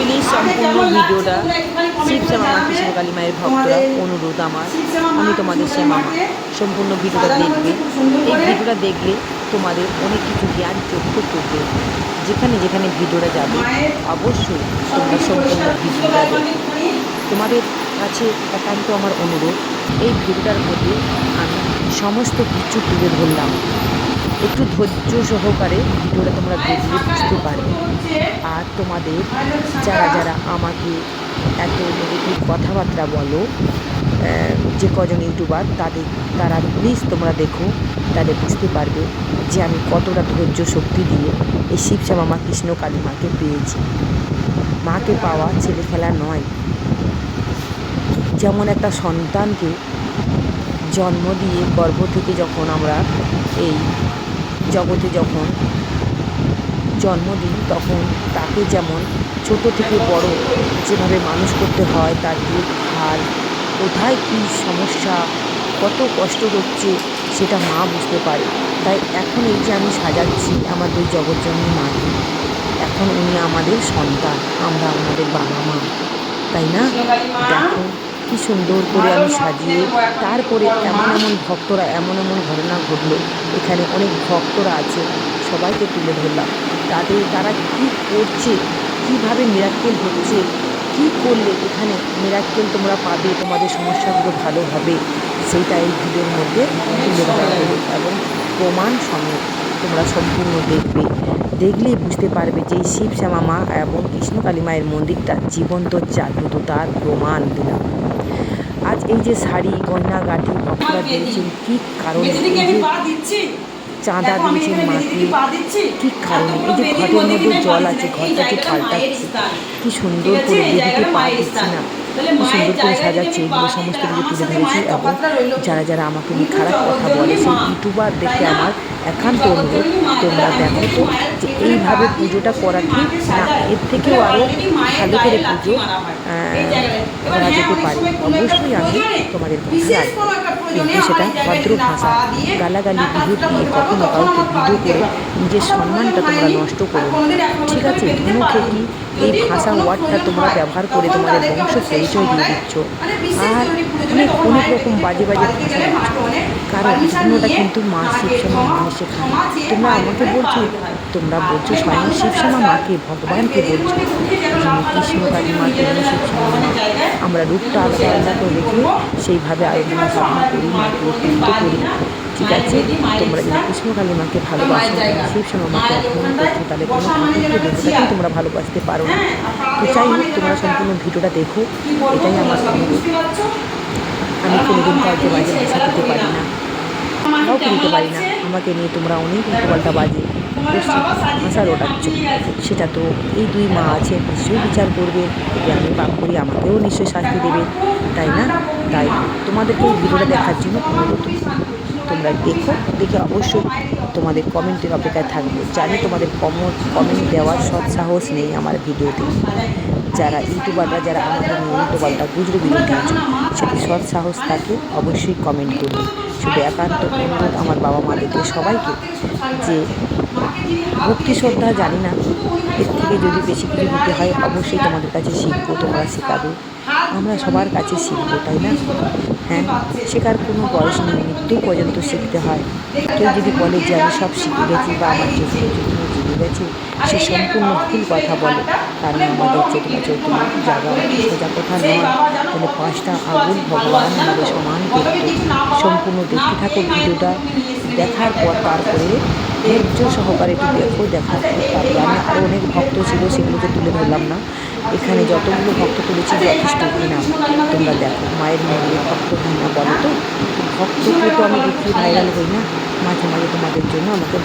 Please সম্পূর্ণ ভিডিওটা শিব শ্যামা মা কৃষ্ণকালী মায়ের ভক্তরা, অনুরোধ আমার। আমি তোমাদের শ্যামা সম্পূর্ণ ভিডিওটা দেখবে। এই ভিডিওটা দেখলে তোমাদের অনেক কিছু জ্ঞান চক্ষু করবে। যেখানে যেখানে ভিডিওটা যাবে, অবশ্যই তোমরা সম্পূর্ণ ভিডিওটা তোমাদের কাছে একান্ত আমার অনুরোধ, এই ভিডিওটার মধ্যে আমি সমস্ত কিছু তুলে ধরলাম। একটু ধৈর্য সহকারে ভিডিওটা তোমরা দেখলে বুঝতে পারবে। আর তোমাদের যারা যারা আমাকে এত নেগেটিভ কথাবার্তা বলো যে কজন ইউটিউবার, তাদের, তারা প্লিজ তোমরা দেখো তাহলে বুঝতে পারবে যে আমি কতটা ধৈর্য শক্তি দিয়ে এই শিবশ্যামা মা কৃষ্ণ কালী মাকে পেয়েছি। মাকে পাওয়া ছেলে খেলা নয়। যেমন একটা সন্তানকে জন্ম দিয়ে গর্ভ থেকে যখন আমরা এই জগতে যখন জন্ম দিই তখন তাকে যেমন ছোট থেকে বড় যেভাবে মানুষ করতে হয় তার দুধ দেখভাল কোথায় কী সমস্যা কত কষ্ট হচ্ছে সেটা মা বুঝতে পারে। তাই এখন এই যে আমি সাজাচ্ছি আমার দুই জগৎজননী মাকে এখন উনি আমাদের সন্তান আমরা আমাদের বাবা মা তাই না? দেখো। কি সুন্দর করে আমি সাজিয়ে তারপরে এমন এমন ভক্তরা, এমন এমন ঘটনা ঘটলো। এখানে অনেক ভক্তরা আছে, সবাইকে তুলে ধরলাম। তাদের, তারা কি করছে, কীভাবে মিরাক্কেল হচ্ছে, কি করলে এখানে মিরাক্কেল তোমরা পাবে, তোমাদের সমস্যাগুলো ভালো হবে, সেইটা এই ভিডিওর মধ্যে তুলে ধরা হলো এবং প্রমাণ সমেত তোমরা সম্পূর্ণ দেখবে। দেখলেই বুঝতে পারবে যে শিব শ্যামা মা এবং কৃষ্ণকালী মায়ের মন্দিরটা জীবন্ত, জাগ্রত, তার প্রমাণ দিলাম এই যে শাড়ি গয়নাগাটি কপড়া দিয়েছেন কি কারণে চাঁদা দিয়েছেন মাটি মাকে কি কারণে? এই যে ঘটের মধ্যে জল আছে ঘরটা যে পাল্টাচ্ছে। কি সুন্দর করে দিদিকে পা দিচ্ছে না। খুব কি সুন্দর করে সাজাচ্ছে এগুলো সমস্ত কিছু তুলে ধরেছি। এবং? যারা যারা আমাকে নিয়ে খারাপ কথা বলে সেই ইউটিউবার দেখে আমার একান্ত অনুরোধ তোমরা দেখো তো যে এইভাবে পুজোটা করা ঠিক না এর থেকেও আরও ভালো করে পুজো করা যেতে পারে। অবশ্যই আমি তোমাদের প্রয়োজনে কিন্তু সেটা ভদ্র ভাষা গালাগালি না দিয়ে কখনো কাউকে ভিডিও করে নিজের সম্মানটা তোমরা নষ্ট করো ঠিক আছে পর্যন্ত বেঁধে মুখে পারিনি। কি? এই ভাষা ওয়ার্ডটা তোমরা ব্যবহার করে তোমাদের বংশ পরিচয় দিয়ে দিচ্ছ। মানে আর অনেক অনেক রকম বাজে বাজে ভাষা কারণ permission কিন্তু মা মানুষ ক্ষমা তোমরা আমাকে বলছো। তোমরা বলছো স্বয়ং শিবশ্যামা মাকে ভগবানকে বলছো। যিনি লাফালাফি কৃষ্ণকালী মা করছে, তিনি মা আমরা রূপটা আলাদা আলাদা করে রেখে সেইভাবে আরাধনা সাধনা করি মাকে উত্তপ্ত করি। ঠিক আছে তোমরা যদি কৃষ্ণকালী মাকে ভালোবাসো শিবশ্যামা মাকে অপমান করছ তাহলে কোনো দেবতাকেই তোমরা ভালোবাসতে পারো না। তো চাই হোক তোমরা সম্পূর্ণ ভিডিওটা দেখো। এটাই আমার অনুরোধ। আমি কোনোদিন কাউকে বাজে ভাষা দিতে পারি না। কাউকে দিতে পারি না। আমাকে নিয়ে তোমরা অনেক উল্টোপাল্টা বাজে ভাষা রোটাচ্ছ সেটা তো এই দুই মা আছে, নিশ্চয়ই বিচার করবে। যদি আমি পাপ করি, আমাকেও নিশ্চয়ই শাস্তি দেবে, তাই না? তাই তোমাদেরকে এই ভিডিওটা দেখার জন্য অনুরোধ। তোমরা দেখো, দেখে অবশ্যই তোমাদের কমেন্টের অপেক্ষায় থাকব। জানি তোমাদের কমেন্ট কমেন্ট দেওয়ার সৎ সাহস নেই আমার ভিডিওতে। যারা ইউটিউবাররা, যারা আমাকে নিয়ে উল্টোপাল্টা গুজরে বিজে দিয়েছে সেটি সৎ সাহস থাকে, অবশ্যই কমেন্ট করবে। শুধু একান্ত অনুরোধ আমার বাবা মাদেরকে সবাইকে যে ভক্তি শ্রদ্ধা জানি না, এর থেকে যদি বেশি কিছু দিতে হয়, অবশ্যই তোমাদের কাছে শিখব, তোমরা শেখাবে। আমরা সবার কাছে শিখব, তাই না? হ্যাঁ শেখার কোনো বয়স নেই মৃত্যু পর্যন্ত শিখতে হয়। কেউ যদি বলে যে আমি সব শিখে গেছি বা আমার জেগে গেছে সে সম্পূর্ণ ভুল কথা বলে। কারণ আমাদের চৈতন্য চৈতন্য জায়গা সোজা কথা নয়। তাহলে পাঁচটা আগুন ভগবান আমাদের সমান করতো সম্পূর্ণ দেখতে থাকো ভিডিওটা। দেখার পর তারপরে ধৈর্য সহকারে একটু দেখো দেখার পর তারপরে আমি আরও অনেক ভক্ত ছিল সেগুলোকে তুলে ধরলাম না। এখানে যতগুলো ভক্ত তুলেছি যথেষ্ট না তোমরা দেখো মায়ের মন্দিরে ভক্ত হয় না বলো তো? তো ভক্তকে তো আমি দেখি ভাইরাল হই না। মাঝে মাঝে তোমাদের জন্য আমাকে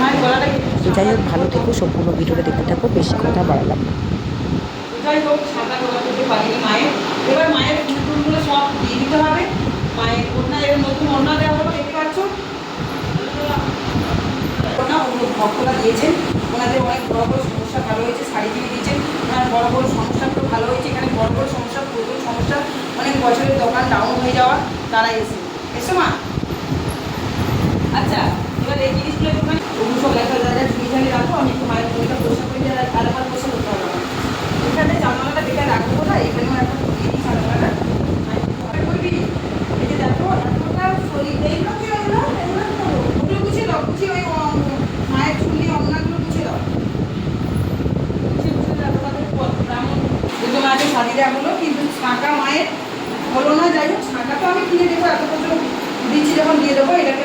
হয়। তো যাই হোক, ভালো থেকো, সম্পূর্ণ ভিডিওটা দেখতে থাকো, বেশি কথা বাড়ালাম না। হোক মায়ের। এবার মায়ের সব দিয়ে দিতে হবে। মায়ের নতুন দেখতে পাচ্ছ? ভক্তরা দিয়েছেন। ওনাদের অনেক বড় বড় সমস্যা ভালো হয়েছে দিয়েছেন। ওনার বড় বড় ভালো হয়েছে। এখানে বড় বড় সমস্যা প্রচুর সমস্যা, অনেক বছরের দোকান ডাউন হয়ে যাওয়া, তারা এসে। এসো মা। আচ্ছা এবার এই জিনিসগুলো একটুখানি ওগুলো সব লেখা রাখো, আমি একটু মায়ের ফোনটা করে আর আলাপার করতে পারব এখানে জানলাটা যেটা রাখব না এখানে একটা জিনিস আলাপাটা করবি এই যে দেখো, এতটা শরীর ওগুলো গুছিয়ে দাও, গুছিয়ে ওই মায়ের চুলি অন্যগুলো দাও। গুছিয়ে গুছিয়ে দেখো তাদের ব্রাহ্মণ দুটো মায়ের শাড়ি রাখল কিন্তু ছাঁকা মায়ের হলো না, যাই হোক ছাঁকা তো আমি কিনে দেবো এত বছর দিচ্ছি যখন দিয়ে দেবো, এটাকে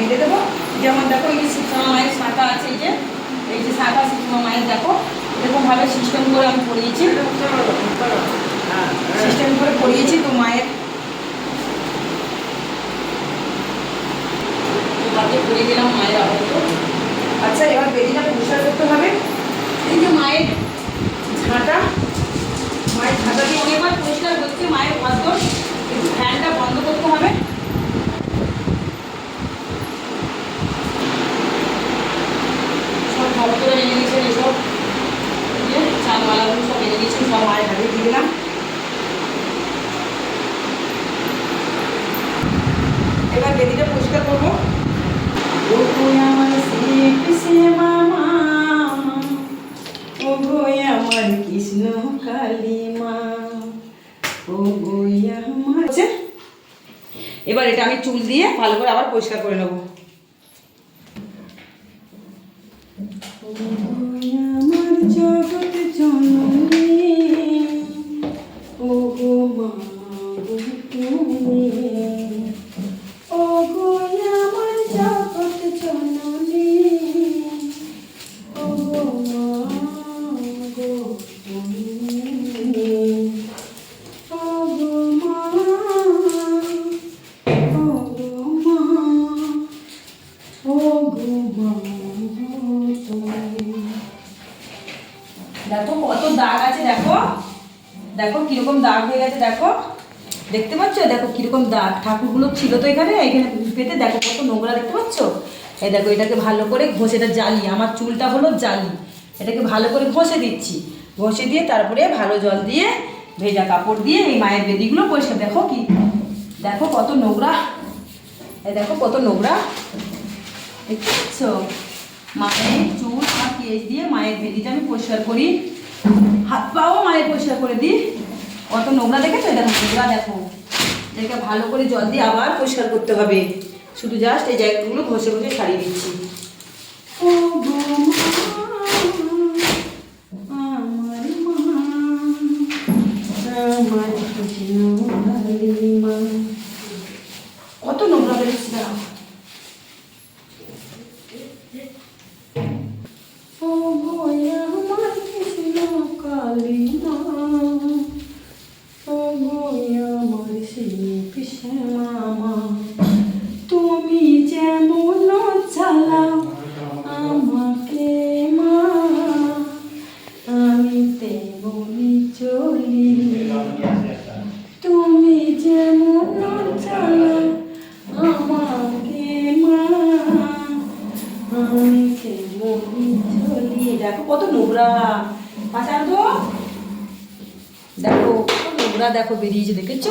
বেঁধে দেবো। যেমন দেখো, এই যে শিবসমা মায়ের শাখা আছে যে, এই যে শাখা শিবসমা মায়ের, দেখো, এরকমভাবে সিস্টেম করে আমি পড়িয়েছি সিস্টেম করে পড়িয়েছি তো মায়ের। মায়ের আপাতত আচ্ছা মায়ের ঝাঁটা মায়ের ঝাঁটা দিয়ে অনেকবার পরিষ্কার হচ্ছে, মায়ের পাথর একটু ফ্যানটা বন্ধ করতে হবে সব ভক্তরা এনে দিয়েছেন এসব এই যে চালমালাগুলো সব এনে দিয়েছেন সব মায়ের হাতে দিয়ে দিলাম এবার বেদিটা পরিষ্কার করব আমার শ্রীকৃষ্ণ আমার কৃষ্ণ কালী মা ও আমার এবার এটা আমি চুল দিয়ে ভালো করে আবার পরিষ্কার করে নেব। কীরকম দাগ হয়ে গেছে, দেখো। দেখতে পাচ্ছ? দেখো কীরকম দাগ। ঠাকুরগুলো ছিল তো এখানে এখানে পেতে। দেখো কত নোংরা দেখতে পাচ্ছ? এই দেখো, এটাকে ভালো করে ঘষে, এটা জালি। আমার চুলটা হলো জালি। এটাকে ভালো করে ঘষে দিচ্ছি। ঘষে দিয়ে তারপরে ভালো জল দিয়ে ভেজা কাপড় দিয়ে এই মায়ের বেদিগুলো পরিষ্কার। দেখো কি? দেখো কত নোংরা। এই দেখো কত নোংরা। দেখতে পাচ্ছ? মায়ের চুল আর কেশ দিয়ে মায়ের বেদিটা আমি পরিষ্কার করি। হাত পাও মায়ের পরিষ্কার করে দিই। কত নোংরা দেখেছ? এটা নোংরা দেখো। এটাকে ভালো করে জল দিয়ে আবার পরিষ্কার করতে হবে। শুধু জাস্ট এই জায়গাগুলো ঘষে ঘষে সারিয়ে দিচ্ছি। আমার তুমি যেমন আমাকে মা। আমি দেখো কত নোংরা। আনো তো দেখো নোংরা দেখো বেরিয়েছে, দেখেছ?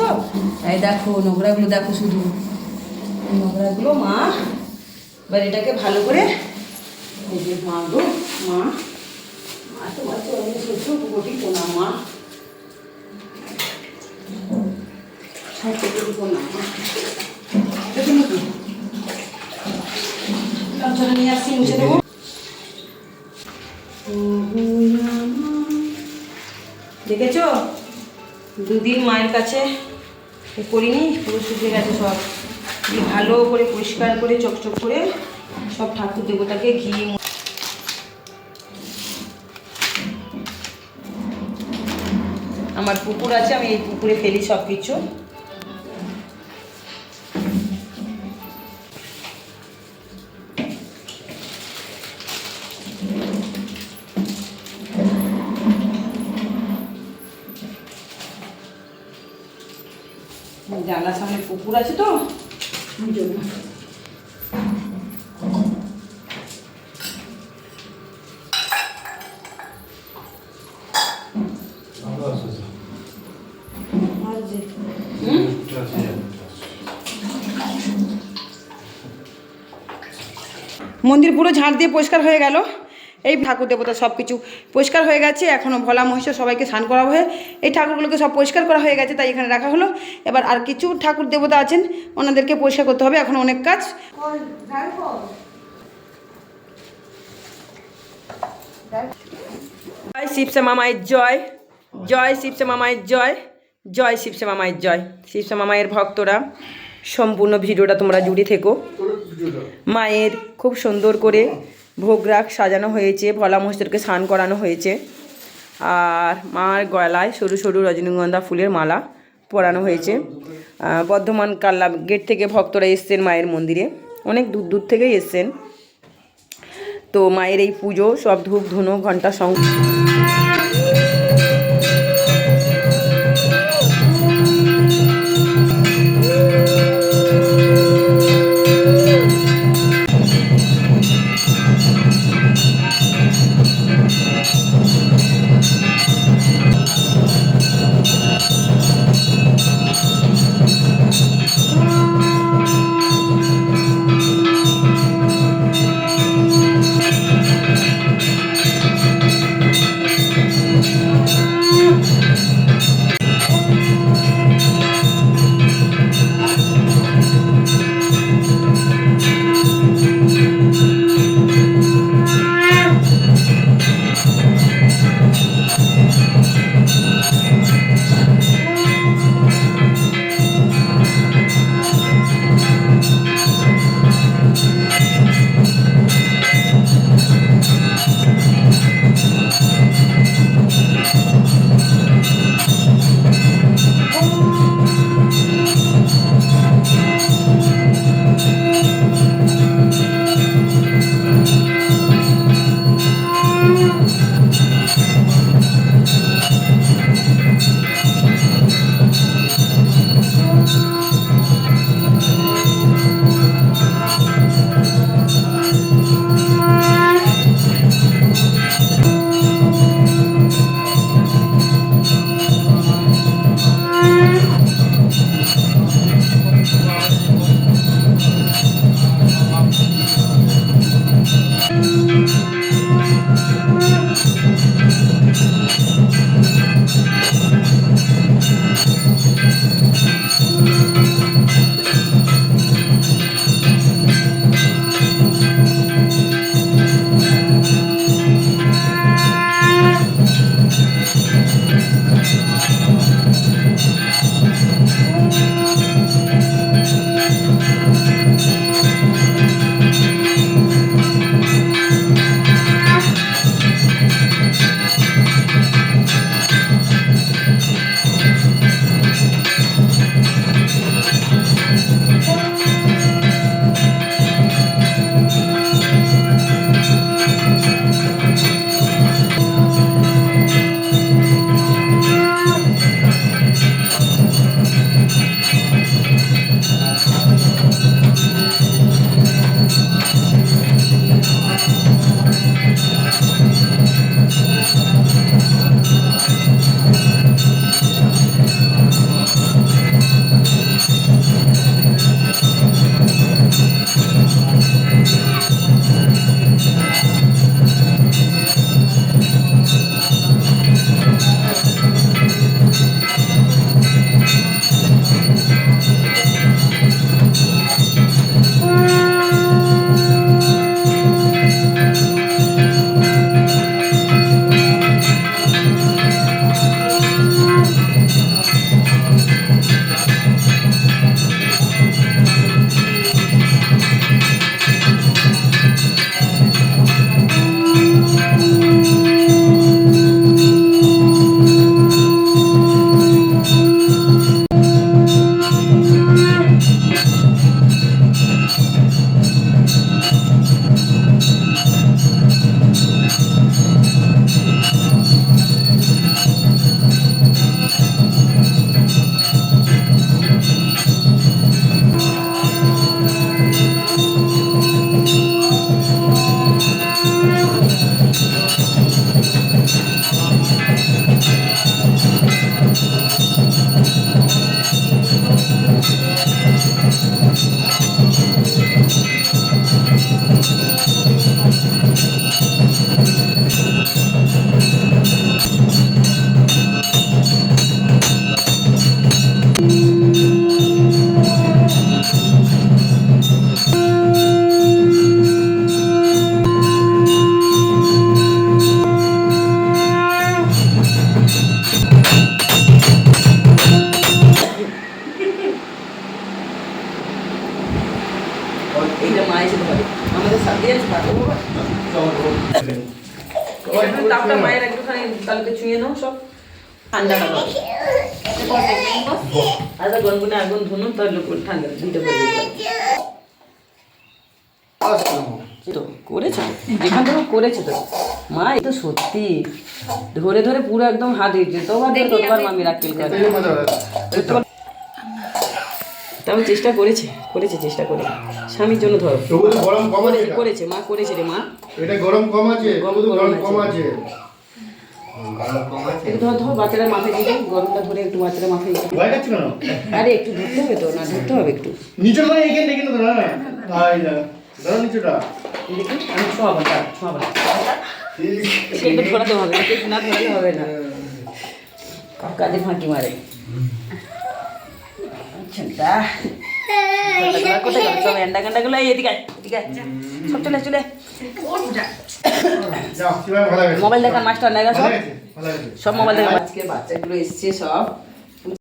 এই দেখো, নোংরাগুলো দেখো শুধু। নোংরাগুলো মা, এবার এটাকে ভালো করে এই যে মা গো মা। মা তোমার চরণে ছোট কোটি কোনা মা সব কোটি কোনা মা দেখুন কি চলো দেবো দেখেছ? দুদিন মায়ের কাছে করিনি, পুরো শুকিয়ে গেছে সব। ভালো করে পরিষ্কার করে, চকচক করে সব ঠাকুর দেবতাকে ঘি আমার পুকুর আছে, আমি এই পুকুরে ফেলি সব কিছু জানলার সামনে পুকুর আছে তো? ওই জন্য? মন্দির পুরো ঝাড় দিয়ে পরিষ্কার হয়ে গেল? এই ঠাকুর দেবতা সব কিছু পরিষ্কার হয়ে গেছে এখনও ভোলা মহিষ সবাইকে স্নান করা হয়ে, এই ঠাকুরগুলোকে সব পরিষ্কার করা হয়ে গেছে, তাই এখানে রাখা হলো। এবার আর কিছু ঠাকুর দেবতা আছেন, ওনাদেরকে পরিষ্কার করতে হবে, এখন অনেক কাজ। জয় শিবসে মামায়ের জয় জয় শিবসে মামায়ের জয় জয় শিবশ্যামা মায়ের জয় শিবশ্যামা মায়ের ভক্তরা। সম্পূর্ণ ভিডিওটা তোমরা জুড়ে থেকো। মায়ের খুব সুন্দর করে ভোগ রাগ সাজানো হয়েছে, ভোলা মহেশ্বরকে স্নান করানো হয়েছে। আর মার গলায় সরু সরু রজনীগন্ধা ফুলের মালা পরানো হয়েছে। বর্ধমান কাল্লা গেট থেকে ভক্তরা এসছেন মায়ের মন্দিরে। অনেক দূর দূর থেকেই এসছেন। তো মায়ের এই পুজো, সব ধূপ ধুনো ঘণ্টা সং আচ্ছা গনগুনে আগুন ধুনুন তাহলে ঠান্ডা দিতে পারবে তো করেছে যেখান থেকে করেছে তো মা এই তো সত্যি ধরে ধরে পুরো একদম হাত দিয়েছে তোমার তোমার মামি রাখছিল করে তাও চেষ্টা করেছে করেছে চেষ্টা করে স্বামীর জন্য ধরো গরম কম করেছে মা করেছে রে মা এটা গরম কম আছে গরম তো কম আছে। আছে গরম কম আছে একটু ধর ধর বাচ্চারা মাথায় দাও, গরমটা ধরে একটু বাচ্চারা মাথায় দাও। ভয় লাগছে কেন আরে একটু ধরতে হবে তো না ধরতে হবে একটু। নিচে নয় এখানে দেখে না না? আই না। ধরো নিচেটা। দেখি আমি ছোঁয়াবো না ছোঁয়াবো না একটু ধরাতে হবে না ধরালে হবে না। কাজে ফাঁকি মারে? আচ্ছা কোথায় গেল সব এন্ডা গেন্ডাগুলো এদিকে এদিকে সব চলে চলে মোবাইল দেখা মাস্টার সব সব মোবাইল দেখা আজকে বাচ্চাগুলো এসছে সব